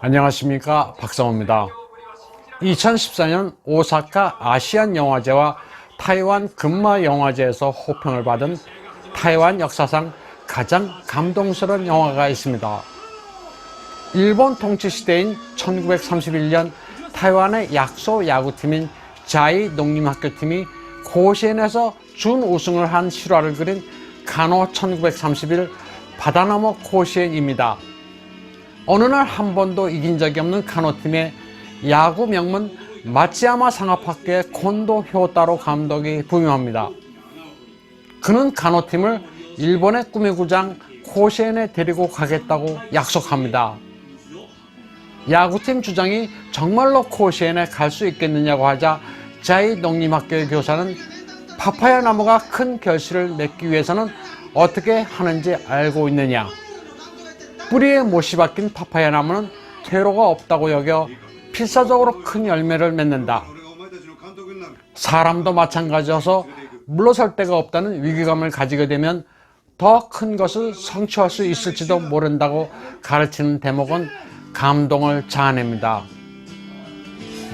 안녕하십니까 박성호입니다. 2014년 오사카 아시안 영화제와 타이완 금마 영화제에서 호평을 받은 타이완 역사상 가장 감동스러운 영화가 있습니다. 일본 통치 시대인 1931년 타이완의 약소 야구팀인 자이 농림학교팀이 고시엔에서 준우승을 한 실화를 그린 간호 1931 바다나무 고시엔입니다. 어느 날 한 번도 이긴 적이 없는 카노팀의 야구 명문 마치야마 상업학교의 콘도 효타로 감독이 부임합니다. 그는 카노팀을 일본의 꿈의 구장 코시엔에 데리고 가겠다고 약속합니다. 야구팀 주장이 정말로 코시엔에 갈 수 있겠느냐고 하자 자이 농림학교의 교사는 파파야 나무가 큰 결실을 맺기 위해서는 어떻게 하는지 알고 있느냐. 뿌리에 못이 박힌 파파야 나무는 퇴로가 없다고 여겨 필사적으로 큰 열매를 맺는다. 사람도 마찬가지여서 물러설 데가 없다는 위기감을 가지게 되면 더 큰 것을 성취할 수 있을지도 모른다고 가르치는 대목은 감동을 자아냅니다.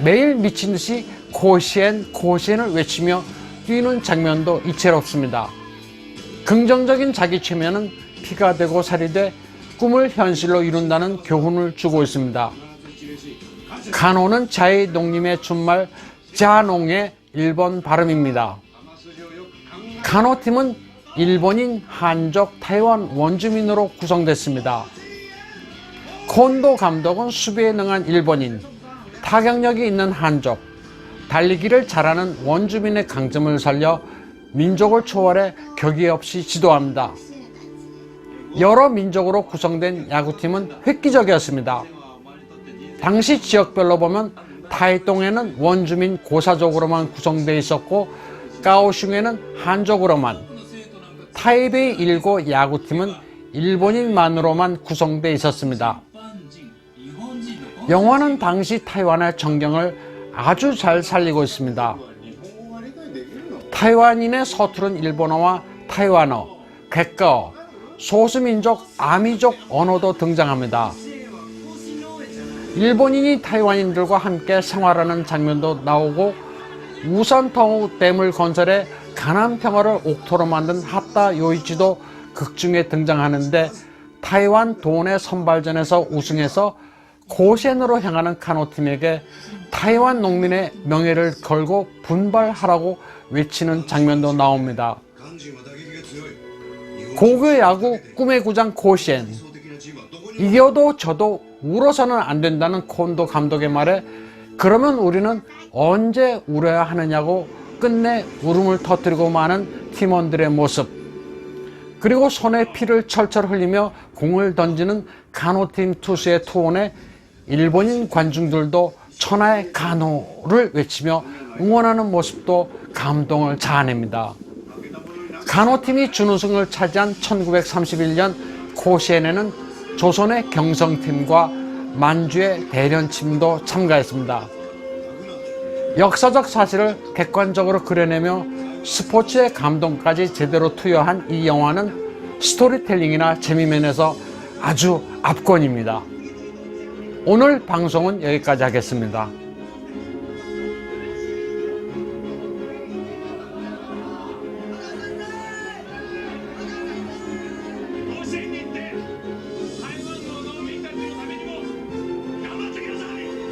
매일 미친 듯이 고시엔 고시엔을 외치며 뛰는 장면도 이채롭습니다. 긍정적인 자기 최면은 피가 되고 살이 돼 꿈을 현실로 이룬다는 교훈을 주고 있습니다. 간호는 자의 농림의 준말 자농의 일본 발음입니다. 간호팀은 일본인, 한족, 타이완 원주민으로 구성됐습니다. 콘도 감독은 수비에 능한 일본인, 타격력이 있는 한족, 달리기를 잘하는 원주민의 강점을 살려 민족을 초월해 격의 없이 지도합니다. 여러 민족으로 구성된 야구팀은 획기적이었습니다. 당시 지역별로 보면 타이동에는 원주민 고사족으로만 구성되어 있었고 까오슝에는 한족으로만 타이베이 일고 야구팀은 일본인만으로만 구성되어 있었습니다. 영화는 당시 타이완의 정경을 아주 잘 살리고 있습니다. 타이완인의 서투른 일본어와 타이완어, 객가어, 소수민족 아미족 언어도 등장합니다. 일본인이 타이완인들과 함께 생활하는 장면도 나오고 우산통우 댐을 건설해 가남 평화를 옥토로 만든 하타 요이치도 극중에 등장하는데 타이완 도내 선발전에서 우승해서 고센으로 향하는 카노팀에게 타이완 농민의 명예를 걸고 분발하라고 외치는 장면도 나옵니다. 고교 야구 꿈의 구장 고시엔 이겨도 저도 울어서는 안 된다는 콘도 감독의 말에 그러면 우리는 언제 울어야 하느냐고 끝내 울음을 터뜨리고 마는 팀원들의 모습 그리고 손에 피를 철철 흘리며 공을 던지는 간호팀 투수의 투혼에 일본인 관중들도 천하의 간호를 외치며 응원하는 모습도 감동을 자아냅니다. 간호팀이 준우승을 차지한 1931년 코시엔에는 조선의 경성팀과 만주의 대련팀도 참가했습니다. 역사적 사실을 객관적으로 그려내며 스포츠의 감동까지 제대로 투여한 이 영화는 스토리텔링이나 재미면에서 아주 압권입니다. 오늘 방송은 여기까지 하겠습니다.